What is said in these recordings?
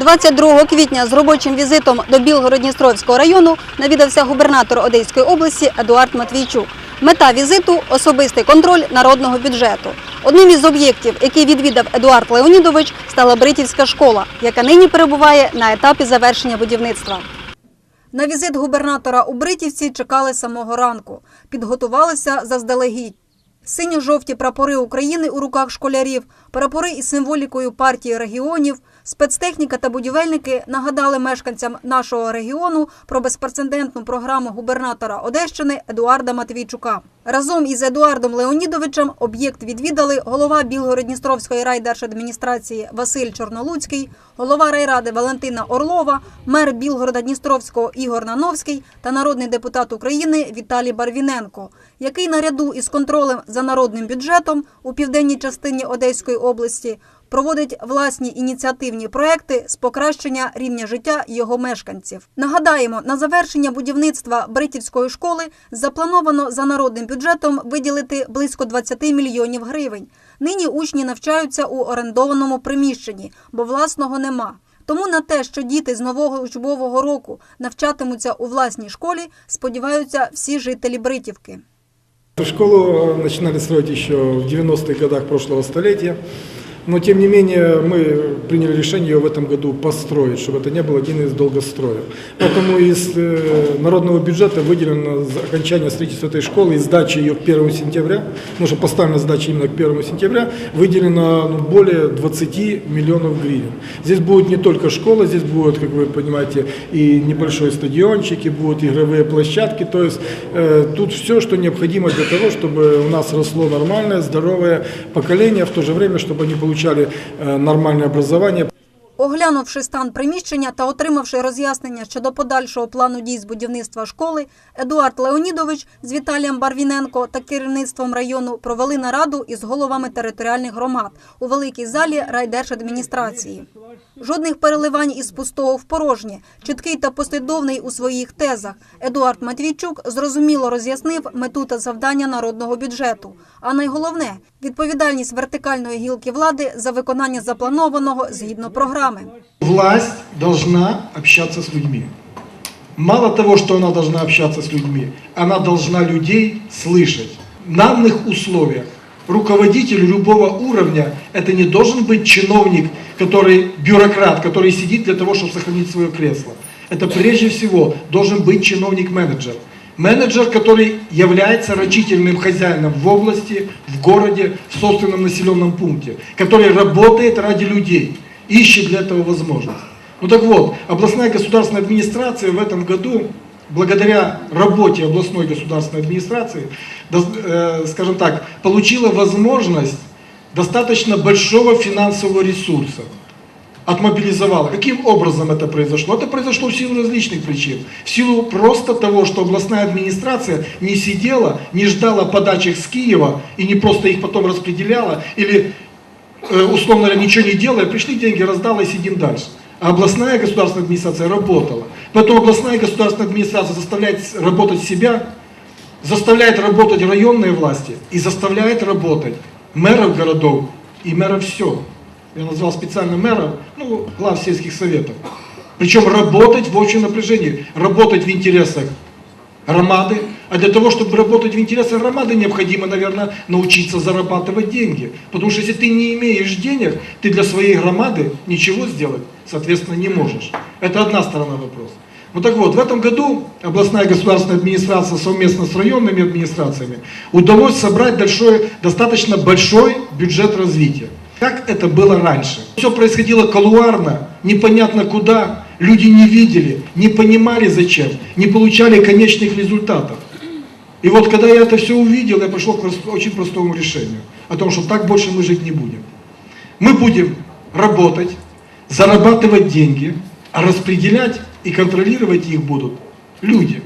22 квітня з робочим візитом до Білгород-Дністровського району навідався губернатор Одеської області Едуард Матвійчук. Мета візиту – особистий контроль народного бюджету. Одним із об'єктів, який відвідав Едуард Леонідович, стала Бритівська школа, яка нині перебуває на етапі завершення будівництва. На візит губернатора у Бритівці чекали самого ранку. Підготувалися заздалегідь. Синьо-жовті прапори України у руках школярів, прапори із символікою партії регіонів, спецтехніка та будівельники нагадали мешканцям нашого регіону про безпрецедентну програму губернатора Одещини Едуарда Матвійчука. Разом із Едуардом Леонідовичем об'єкт відвідали голова Білгород-Дністровської райдержадміністрації Василь Чорнолуцький, голова райради Валентина Орлова, мер Білгорода-Дністровського Ігор Нановський та народний депутат України Віталій Барвіненко, який наряду із контролем за народним бюджетом у південній частині Одеської області проводить власні ініціативні проекти з покращення рівня життя його мешканців. Нагадаємо, на завершення будівництва Бритівської школи заплановано за народним бюджетом виділити близько 20 мільйонів гривень. Нині учні навчаються у орендованому приміщенні, бо власного нема. Тому на те, що діти з нового учбового року навчатимуться у власній школі, сподіваються всі жителі Бритівки. Школу начинали строить еще в 90-х годах прошлого столетия. Но, тем не менее, мы приняли решение ее в этом году построить, чтобы это не был один из долгостроев. Поэтому из э, народного бюджета выделено за окончание строительства этой школы и сдачи ее к 1 сентября, потому что поставлена сдача именно к 1 сентября, выделено ну, более 20 миллионов гривен. Здесь будет не только школа, здесь будет, как вы понимаете, и небольшой стадиончик, и будут игровые площадки. То есть э, тут все, что необходимо для того, чтобы у нас росло нормальное, здоровое поколение, в то же время, чтобы они получали э, нормальное образование. Оглянувши стан приміщення та отримавши роз'яснення щодо подальшого плану дій з будівництва школи, Едуард Леонідович з Віталієм Барвіненко та керівництвом району провели нараду із головами територіальних громад у великій залі райдержадміністрації. Жодних переливань із пустого в порожнє, чіткий та послідовний у своїх тезах. Едуард Матвійчук зрозуміло роз'яснив мету та завдання народного бюджету. А найголовне відповідальність вертикальної гілки влади за виконання запланованого згідно програми. Власть должна общаться с людьми. Мало того, что она должна общаться с людьми, она должна людей слышать. В данных условиях руководитель любого уровня это не должен быть чиновник, который бюрократ, который сидит для того, чтобы сохранить свое кресло. Это прежде всего должен быть чиновник-менеджер. Менеджер, который является рачительным хозяином в области, в городе, в собственном населенном пункте, который работает ради людей, ищет для этого возможность. Ну так вот, областная государственная администрация в этом году, благодаря работе областной государственной администрации, э, скажем так, получила возможность достаточно большого финансового ресурса отмобилизовала. Каким образом это произошло? Это произошло в силу различных причин. В силу просто того, что областная администрация не сидела, не ждала подачек с Киева и не просто их потом распределяла, или, условно говоря, ничего не делая, пришли деньги, раздала и сидим дальше. А областная государственная администрация работала. Поэтому областная государственная администрация заставляет работать себя, заставляет работать районные власти и заставляет работать мэров городов и мэров все. Я назвал специально мэров, ну, глав сельских советов. Причем работать в общем напряжении, работать в интересах громады. А для того, чтобы работать в интересах громады, необходимо, наверное, научиться зарабатывать деньги. Потому что если ты не имеешь денег, ты для своей громады ничего сделать, соответственно, не можешь. Это одна сторона вопроса. Ну так вот, в этом году областная государственная администрация совместно с районными администрациями удалось собрать большой, достаточно большой бюджет развития. Как это было раньше? Все происходило колуарно, непонятно куда, люди не видели, не понимали зачем, не получали конечных результатов. И вот когда я это все увидел, я пришел к прос- очень простому решению. О том, что так больше мы жить не будем. Мы будем работать, зарабатывать деньги, а распределять и контролировать их будут люди,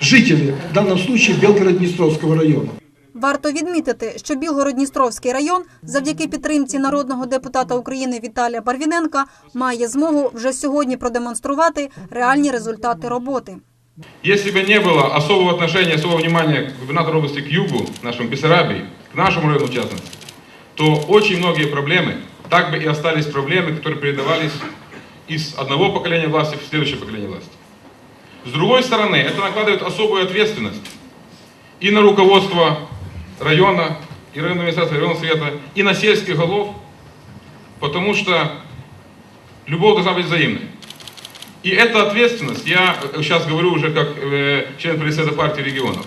жители, в данном случае Белгород-Днестровского района. Варто відмітити, що Білгород-Дністровський район завдяки підтримці народного депутата України Віталія Барвіненка має змогу вже сьогодні продемонструвати реальні результати роботи. Если бы не было особого отношения, особого внимания губернатора области к югу, нашему Бессарабии, к нашему району в частности, то очень многие проблемы так бы и остались проблемы, которые передавались из одного поколения власти в следующее поколение власти. С другой стороны, это накладывает особую ответственность и на руководство района, и районной администрации, районного совета, и на сельских голов, потому что любовь должна быть взаимной. И эта ответственность, я сейчас говорю уже как э, член председателя партии регионов,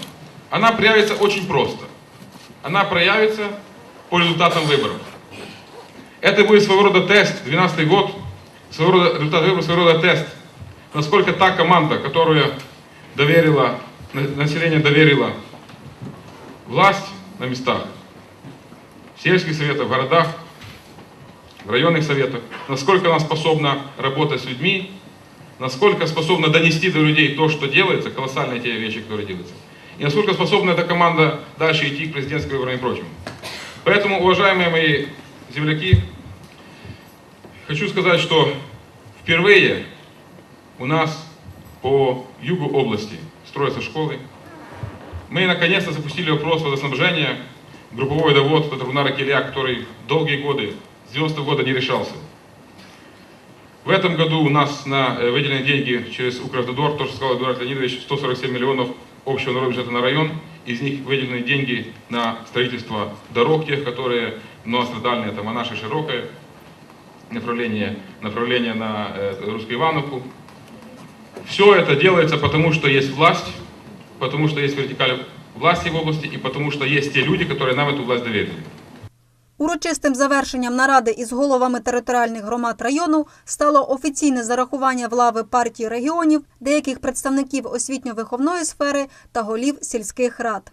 она проявится очень просто. Она проявится по результатам выборов. Это будет своего рода тест, 12 год, своего рода, результат выборов, своего рода тест, насколько та команда, которая доверила, на- население доверило власть на местах, в сельских советах, в городах, в районных советах, насколько она способна работать с людьми, насколько способна донести до людей то, что делается, колоссальные те вещи, которые делаются, и насколько способна эта команда дальше идти к президентским выборам и прочему. Поэтому, уважаемые мои земляки, хочу сказать, что впервые у нас по югу области строятся школы. Мы наконец-то запустили вопрос водоснабжения групповой довод Татарунара Киля, который долгие годы, с 90-го года не решался. В этом году у нас на э, выделены деньги через Укравтодор, то, что сказал Эдуард Леонидович, 147 миллионов общего народного бюджета на район. Из них выделены деньги на строительство дорог, тех, которые многострадальные, там, а наше широкое направление, направление на э, Русскую Ивановку. Все это делается потому, что есть власть, потому что есть вертикаль власти в области и потому что есть те люди, которые нам эту власть доверили. Урочистим завершенням наради із головами територіальних громад району стало офіційне зарахування в лави партії регіонів, деяких представників освітньо-виховної сфери та голів сільських рад.